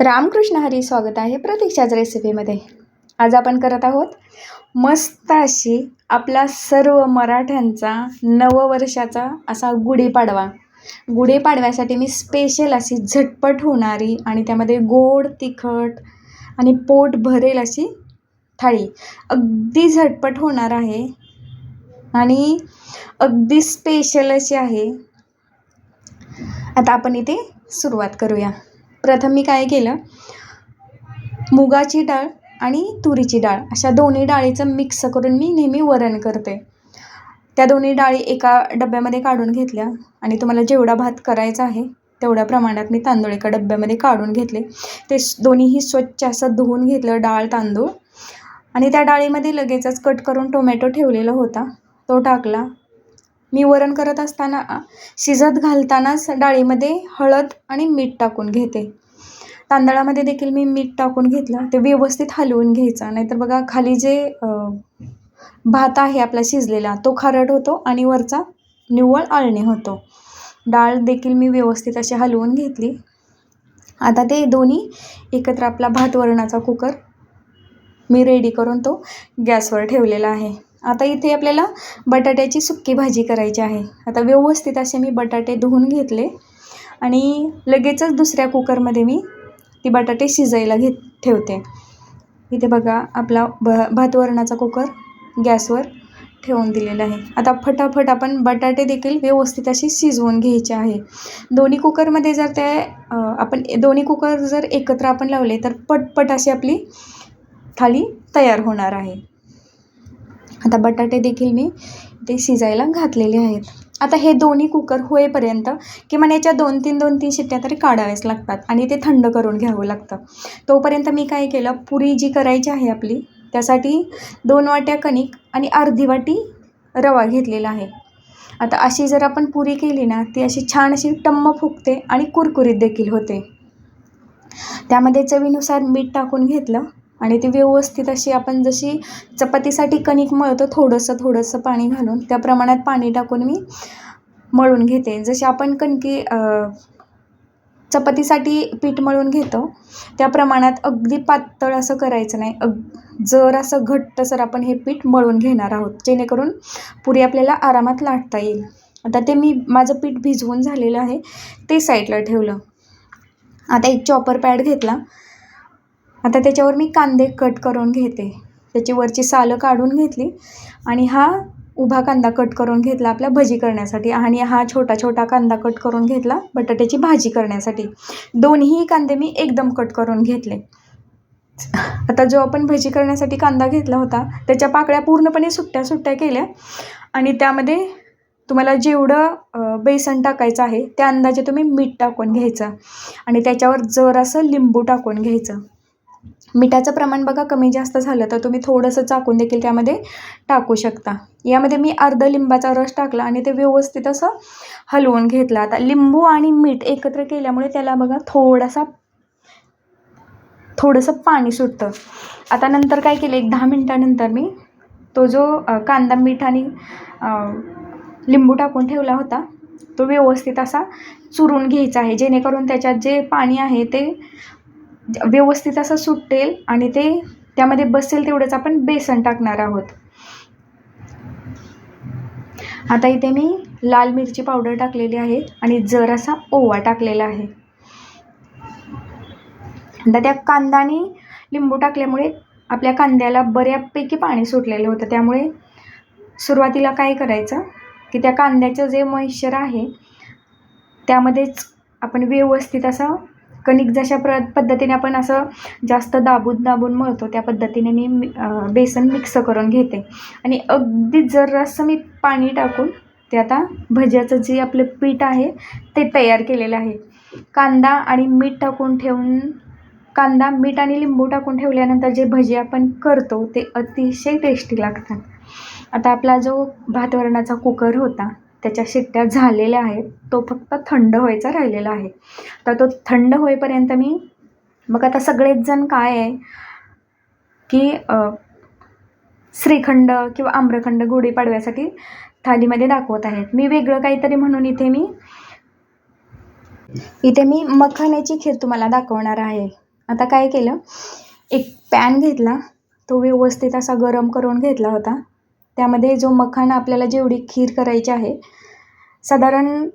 रामकृष्ण हरी स्वागत आहे प्रतीक्षाच रेसिपीमध्ये. आज आपण करत आहोत मस्त अशी आपला सर्व मराठ्यांचा नववर्षाचा असा गुढीपाडवा. गुढीपाडव्यासाठी मी स्पेशल अशी झटपट होणारी आणि त्यामध्ये गोड तिखट आणि पोट भरेल अशी थाळी. अगदी झटपट होणार आहे आणि अगदी स्पेशल अशी आहे. आता आपण इथे सुरुवात करूया. प्रथम मी काय केलं? मुगाची डाळ आणि तुरीची डाळ अशा दोन्ही डाळीचं मिक्स करून मी नेहमी वरण करते. त्या दोन्ही डाळी एका डब्यामध्ये काढून घेतल्या आणि तुम्हाला जेवढा भात करायचा आहे तेवढ्या प्रमाणात मी तांदूळ एका डब्यामध्ये काढून घेतले. ते दोन्हीही स्वच्छ असं धुवून घेतलं डाळ तांदूळ. आणि त्या डाळीमध्ये लगेचच कट करून टोमॅटो ठेवलेला होता. तो टाकला. मी वरण करत असताना शिजत घालतानाच डाळीमध्ये हळद आणि मीठ टाकून घेते. तांदळामध्ये देखील मी मीठ टाकून घेतलं. ते व्यवस्थित हलवून घ्यायचं. नाहीतर बघा खाली जे भात आहे आपला शिजलेला तो खारट होतो आणि वरचा निव्वळ आळणी होतो. डाळ देखील मी व्यवस्थित अशी हलवून घेतली. आता ते दोन्ही एकत्र आपला भात वरणाचा कुकर मी रेडी करून तो गॅसवर ठेवलेला आहे. आता इथे आपल्याला बटाट्याची सुक्की भाजी करायची आहे. आता व्यवस्थित असे मी बटाटे धुवून घेतले. आणि लगेचच दुसऱ्या कुकरमध्ये मी ती बटाटे शिजायला घेत ठेवते. इथे बघा आपला भ भातवरणाचा कुकर गॅसवर ठेवून दिलेला आहे. आता फटाफट आपण बटाटे देखील व्यवस्थित असे शिजवून घ्यायचे आहे. दोन्ही कुकरमध्ये जर ते आपण दोन्ही कुकर जर एकत्र आपण लावले तर पटपट अशी आपली थाळी तयार होणार आहे. आता बटाटे देखील मी ते शिजायला घातलेले आहेत. आता हे दोन्ही कुकर होईपर्यंत किमान याच्या दोन तीन दोन तीन शिट्ट्या तरी काढाव्याच लागतात आणि ते थंड करून घ्यावं लागतं. तोपर्यंत मी काय केलं पुरी जी करायची आहे आपली त्यासाठी दोन वाट्या कणिक आणि अर्धी वाटी रवा घेतलेला आहे. आता अशी जर आपण पुरी केली ना ती अशी छान अशी टम्म फुगते आणि कुरकुरीत देखील होते. त्यामध्ये चवीनुसार मीठ टाकून घेतलं. आणि ती व्यवस्थित अशी आपण जशी चपातीसाठी कणिक मळतो थोडंसं थोडंसं पाणी घालून त्या प्रमाणात पाणी टाकून मी मळून घेते. जशी आपण कणकी चपातीसाठी पीठ मळून घेतो त्या प्रमाणात अगदी पातळ असं करायचं नाही. अग जर असं घट्टसर आपण हे पीठ मळून घेणार आहोत जेणेकरून पुरी आपल्याला आरामात लाटता येईल. आता ते मी माझं पीठ भिजवून झालेलं आहे ते साईडला ठेवलं. आता एक चॉपर पॅड घेतला. आता त्याच्यावर मी कांदे कट करून घेते. त्याची वरची सालं काढून घेतली आणि हा उभा कांदा कट करून घेतला आपला भजी करण्यासाठी आणि हा छोटा छोटा कांदा कट करून घेतला बटाट्याची भाजी करण्यासाठी. दोन्ही कांदे मी एकदम कट करून घेतले. आता जो आपण भजी करण्यासाठी कांदा घेतला होता त्याच्या पाकळ्या पूर्णपणे सुट्ट्या सुट्ट्या केल्या आणि त्यामध्ये तुम्हाला जेवढं बेसन टाकायचं आहे त्या अंदाजे तुम्ही मीठ टाकून घ्यायचं आणि त्याच्यावर जरासं लिंबू टाकून घ्यायचं. मिठाचं प्रमाण बघा कमी जास्त झालं तर तुम्ही थोडंसं चाकून देखील त्यामध्ये टाकू शकता. यामध्ये मी अर्ध लिंबाचा रस टाकला आणि ते व्यवस्थित असं हलवून घेतलं. आता लिंबू आणि मीठ एकत्र केल्यामुळे त्याला बघा थोडासा थोडंसं पाणी सुटतं. आता नंतर काय केलं एक दहा मिनटानंतर मी तो जो कांदा मीठ आणि लिंबू टाकून ठेवला होता तो व्यवस्थित असा चुरून घ्यायचा आहे. जेणेकरून त्याच्यात जे पाणी आहे ते व्यवस्थित असं सुटेल आणि ते त्यामध्ये बसेल तेवढंच आपण बेसन टाकणार आहोत. आता इथे मी लाल मिरची पावडर टाकलेली आहे आणि जरासा ओवा टाकलेला आहे. आता त्या कांदा आणि लिंबू टाकल्यामुळे आपल्या कांद्याला बऱ्यापैकी पाणी सुटलेलं होतं. त्यामुळे सुरुवातीला काय करायचं की त्या कांद्याचं जे मॉइश्चर आहे त्यामध्येच आपण व्यवस्थित असं कणिक जशा प्र पद्धतीने आपण असं जास्त दाबून दाबून मळतो त्या पद्धतीने मी बेसन मिक्स करून घेते. आणि अगदी जरासं मी पाणी टाकून ते आता भज्याचं जे आपलं पीठ आहे ते तयार केलेलं आहे. कांदा आणि मीठ टाकून ठेवून कांदा मीठ आणि लिंबू टाकून ठेवल्यानंतर जे भजी आपण करतो ते अतिशय टेस्टी लागतात. आता आपला जो भातवरणाचा कुकर होता त्याच्या शिट्ट्या झालेल्या आहेत. तो फक्त थंड व्हायचा राहिलेला आहे. तर तो थंड होईपर्यंत मी मग आता सगळेच जण काय आहे? की श्रीखंड किंवा आम्रखंड गुढीपाडव्यासाठी थालीमध्ये दाखवत आहेत. मी वेगळं काहीतरी म्हणून इथे मी इथे मी मखाण्याची खीर तुम्हाला दाखवणार आहे. आता काय केलं? एक पॅन घेतला. तो व्यवस्थित असा गरम करून घेतला होता. त्यामध्ये जो मखाना आपल्याला जेवढी खीर करायची आहे साधारण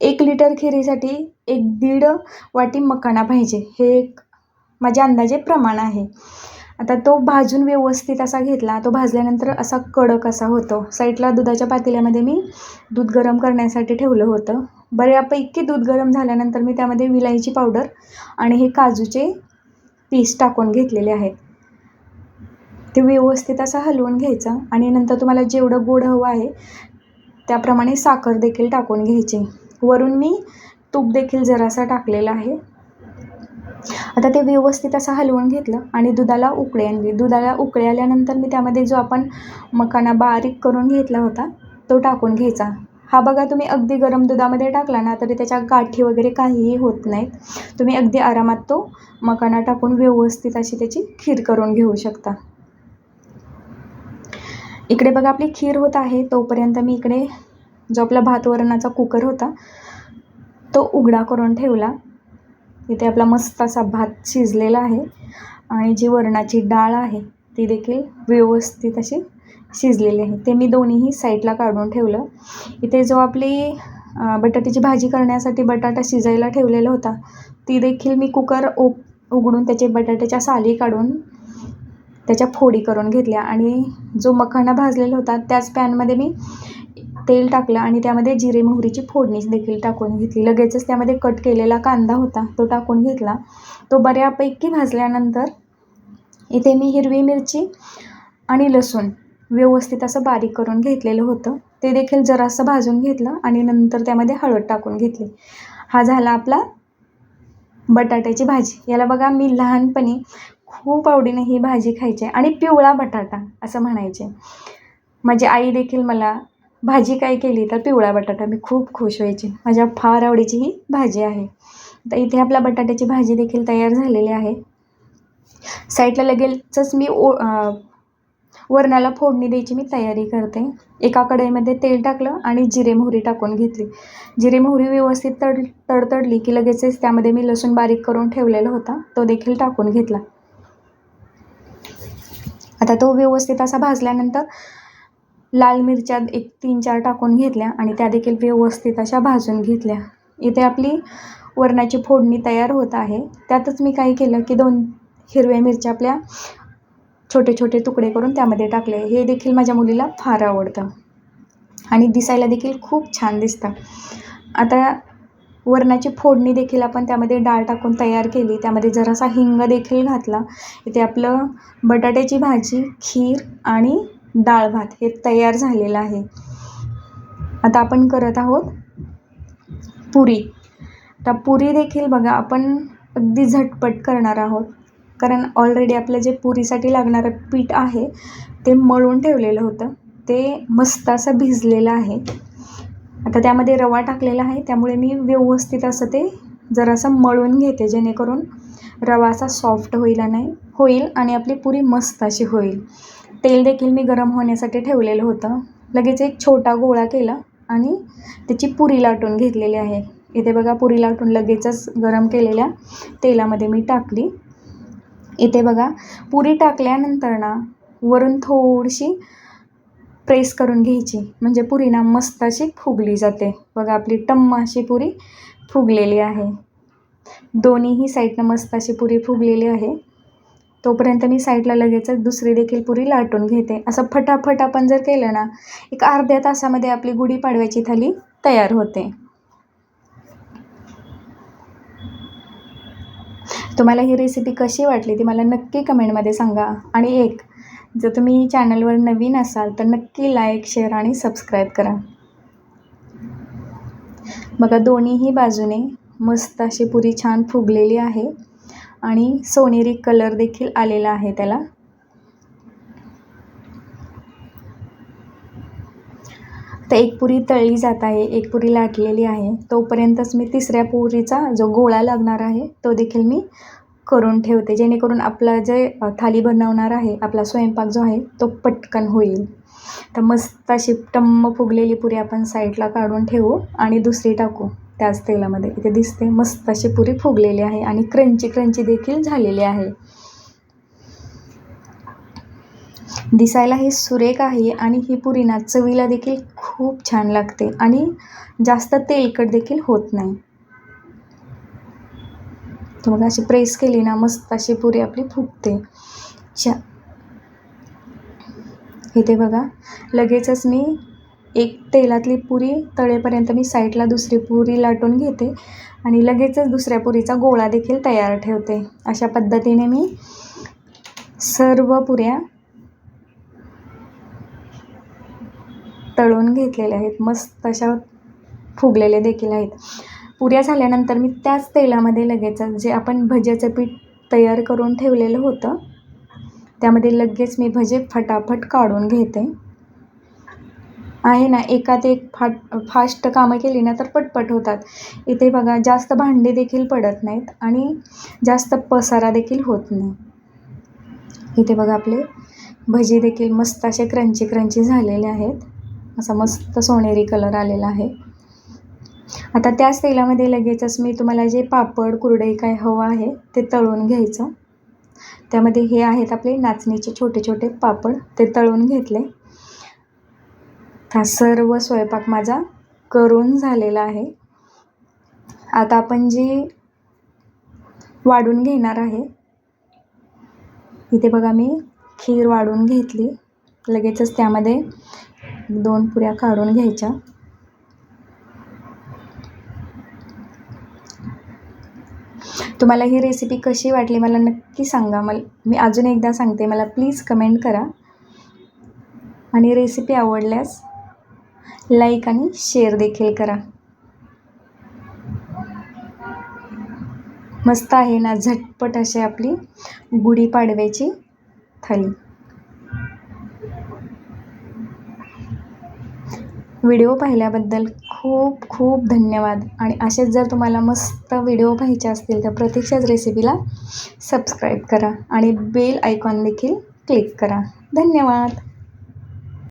एक लिटर खिरीसाठी एक दीड वाटी मखाना पाहिजे. हे एक माझ्या अंदाजे प्रमाण आहे. आता तो भाजून व्यवस्थित असा घेतला तो भाजल्यानंतर असा कडक असा होतो. साईडला दुधाच्या पातेल्यामध्ये मी दूध गरम करण्यासाठी ठेवलं होतं. बऱ्यापैकी दूध गरम झाल्यानंतर मी त्यामध्ये विलायची पावडर आणि हे काजूचे पीस टाकून घेतलेले आहेत. ते व्यवस्थित असं हलवून घ्यायचं आणि नंतर तुम्हाला जेवढं गोड हवं आहे त्याप्रमाणे साखर देखील टाकून घ्यायची. वरून मी तूप देखील जरासा टाकलेला आहे. आता ते व्यवस्थित असं हलवून घेतलं आणि दुधाला उकळी आणली. दुधाला उकळी आल्यानंतर मी त्यामध्ये जो आपण मखाना बारीक करून घेतला होता तो टाकून घ्यायचा. हा बघा तुम्ही अगदी गरम दुधामध्ये टाकला ना तरी त्याच्या गाठी वगैरे काहीही होत नाहीत. तुम्ही अगदी आरामात तो मखाना टाकून व्यवस्थित अशी त्याची खीर करून घेऊ शकता. इकडे बघा आपली खीर होत आहे. तोपर्यंत मी इकडे जो आपला भात वरणाचा कुकर होता तो उघडा करून ठेवला. इथे आपला मस्त असा भात शिजलेला आहे आणि जी वरणाची डाळ आहे ती देखील व्यवस्थित अशी शिजलेली आहे. ते मी दोन्हीही साईडला काढून ठेवलं. इथे जो आपली बटाट्याची भाजी करण्यासाठी बटाटा शिजायला ठेवलेला होता ती देखील मी कुकर ओ उघडून त्याचे बटाट्याच्या साली काढून त्याच्या फोडी करून घेतल्या आणि जो मखाना भाजलेला होता त्याच पॅनमध्ये मी तेल टाकलं आणि त्यामध्ये जिरे मोहरीची फोडणी देखील टाकून घेतली. लगेचच त्यामध्ये कट केलेला कांदा होता तो टाकून घेतला. तो बऱ्यापैकी भाजल्यानंतर इथे मी हिरवी मिरची आणि लसूण व्यवस्थित असं बारीक करून घेतलेलं होतं. ते देखील जरासं भाजून घेतलं आणि नंतर त्यामध्ये हळद टाकून घेतली. हा झाला आपला बटाट्याची भाजी. याला बघा मी लहानपणी खूप आवडीने ही भाजी खायची आणि पिवळा बटाटा असं म्हणायचे. माझी आई देखील मला भाजी काय केली तर पिवळा बटाटा. मी खूप खुश व्हायची. माझ्या फार आवडीची ही भाजी आहे. तर इथे आपल्या बटाट्याची भाजी देखील तयार झालेली आहे. साईडला लगेचच मी ओ वरणाला फोडणी द्यायची मी तयारी करते. एका कढईमध्ये तेल टाकलं आणि जिरे मोहरी टाकून घेतली. जिरे मोहरी व्यवस्थित तड तडतडली की लगेचच त्यामध्ये मी लसूण बारीक करून ठेवलेला होता. तो देखील टाकून घेतला. आता तो व्यवस्थित असा भाजल्यानंतर लाल मिरच्या एक तीन चार टाकून घेतल्या आणि त्या देखील व्यवस्थित अशा भाजून घेतल्या. इथे आपली वरणाची फोडणी तयार होत आहे. त्यातच मी काय केलं की दोन हिरव्या मिरच्या आपल्या छोटे छोटे तुकडे करून त्यामध्ये टाकले. हे देखील माझ्या मुलीला फार आवडतं आणि दिसायला देखील खूप छान दिसतं. आता वरणाची फोडणी देखील आपण त्यामध्ये डाळ टाकून तयार केली. त्यामध्ये जरासा हिंग देखील घातला. इथे आपलं बटाट्याची भाजी खीर आणि डाळ भात हे तयार झालेलं आहे. आता आपण करत आहोत पुरी. आता पुरी देखील बघा आपण अगदी झटपट करणार आहोत. कारण ऑलरेडी आपलं जे पुरीसाठी लागणारं पीठ आहे ते मळून ठेवलेलं होतं. ते मस्त असं भिजलेलं आहे. आता त्यामध्ये रवा टाकलेला आहे त्यामुळे मी व्यवस्थित असं ते जरासं मळून घेते जेणेकरून रवा असा सॉफ्ट होईल नाही होईल आणि आपली पुरी मस्त अशी होईल. तेल देखील मी गरम होण्यासाठी ठेवलेलं होतं. लगेच एक छोटा गोळा केला आणि त्याची पुरी लाटून घेतलेली आहे. इथे बघा पुरी लाटून लगेचच गरम केलेल्या तेलामध्ये मी टाकली. इथे बघा पुरी टाकल्यानंतर ना वरून थोडीशी प्रेस करून घ्यायची. म्हणजे पुरी ना मस्त अशी फुगली जाते. बघा आपली टम्म अशी पुरी फुगलेली आहे. दोन्हीही साईडनं मस्त अशी पुरी फुगलेली आहे. तोपर्यंत मी साईडला लगेचच दुसरी देखील पुरी लाटून घेते. असं फटाफट आपण जर केलं ना एक अर्ध्या तासामध्ये आपली गुढीपाडव्याची थाली तयार होते. तुम्हाला ही रेसिपी कशी वाटली ती मला नक्की कमेंटमध्ये सांगा. आणि एक जर तुम्ही चॅनलवर नवीन असाल तर नक्की लाईक शेअर आणि सबस्क्राईब करा. बघा दोन्हीही बाजूने मस्त अशी पुरी छान फुगलेली आहे. आणि सोनेरी कलर देखील आलेला आहे त्याला. तर एक पुरी तळली जात आहे एक पुरी लाटलेली आहे. तोपर्यंतच मी तिसऱ्या पुरीचा जो गोळा लागणार आहे तो देखील मी करून ठेवते. जेणेकरून आपला जे थाली बनवणार आहे आपला स्वयंपाक जो आहे तो पटकन होईल. तर मस्त अशी टम्म फुगलेली पुरी आपण साईडला काढून ठेवू आणि दुसरी टाकू. त्याच तेलामध्ये. इथे दिसते मस्त अशी पुरी फुगलेली आहे आणि क्रंची क्रंची देखील झालेली आहे. दिसायला ही सुरेख आहे आणि ही पुरी ना चवीला देखील खूप छान लागते आणि जास्त तेलकट देखील होत नाही. तर मग अशी प्रेस केली ना मस्त अशी पुरी आपली फुगते. चा इथे बघा लगेचच मी एक तेलातली पुरी तळेपर्यंत मी साईडला दुसरी पुरी लाटून घेते आणि लगेचच दुसऱ्या पुरीचा गोळा देखील तयार ठेवते. अशा पद्धतीने मी सर्व पुऱ्या तळून घेतलेल्या आहेत. मस्त अशा फुगलेले देखील आहेत. पुऱ्या झाल्यानंतर मी त्याच तेलामध्ये लगेचच जे आपण भज्याचं पीठ तयार करून ठेवलेलं होतं त्यामध्ये लगेच मी भजे फटाफट काढून घेते. आहे ना एकात एक फाट फास्ट कामं केली ना तर पटपट होतात. इथे बघा जास्त भांडे देखील पडत नाहीत आणि जास्त पसारा देखील होत नाही. इथे बघा आपले भजी देखील मस्त असे क्रंची क्रंची झालेले आहेत. असा मस्त सोनेरी कलर आलेला आहे. आता त्याच तेलामध्ये लगेचच मी तुम्हाला जे पापड कुरडई काय हवं आहे ते तळून घ्यायचं. त्यामध्ये हे आहेत आपले नाचणीचे छोटे छोटे पापड ते तळून घेतले. हा सर्व स्वयंपाक माझा करून झालेला आहे. आता आपण जी वाढून घेणार आहे इथे बघा मी खीर वाढून घेतली. लगेचच त्यामध्ये दोन पुऱ्या काढून घ्यायच्या. तुम्हाला ही रेसिपी कशी वाटली मला नक्की सांगा. मला मी अजून एकदा सांगते मला प्लीज कमेंट करा. आणि रेसिपी आवडल्यास लाईक आणि शेअर देखील करा. मस्त आहे ना झटपट अशी आपली गुढीपाडव्याची थाली व्हिडिओ पाहिल्याबद्दल खूप खूप धन्यवाद. आणि असेच जर तुम्हाला मस्त व्हिडिओ पाहायचे असतील तर प्रतीक्षाच रेसिपीला सबस्क्राईब करा आणि बेल आयकॉन देखील क्लिक करा. धन्यवाद.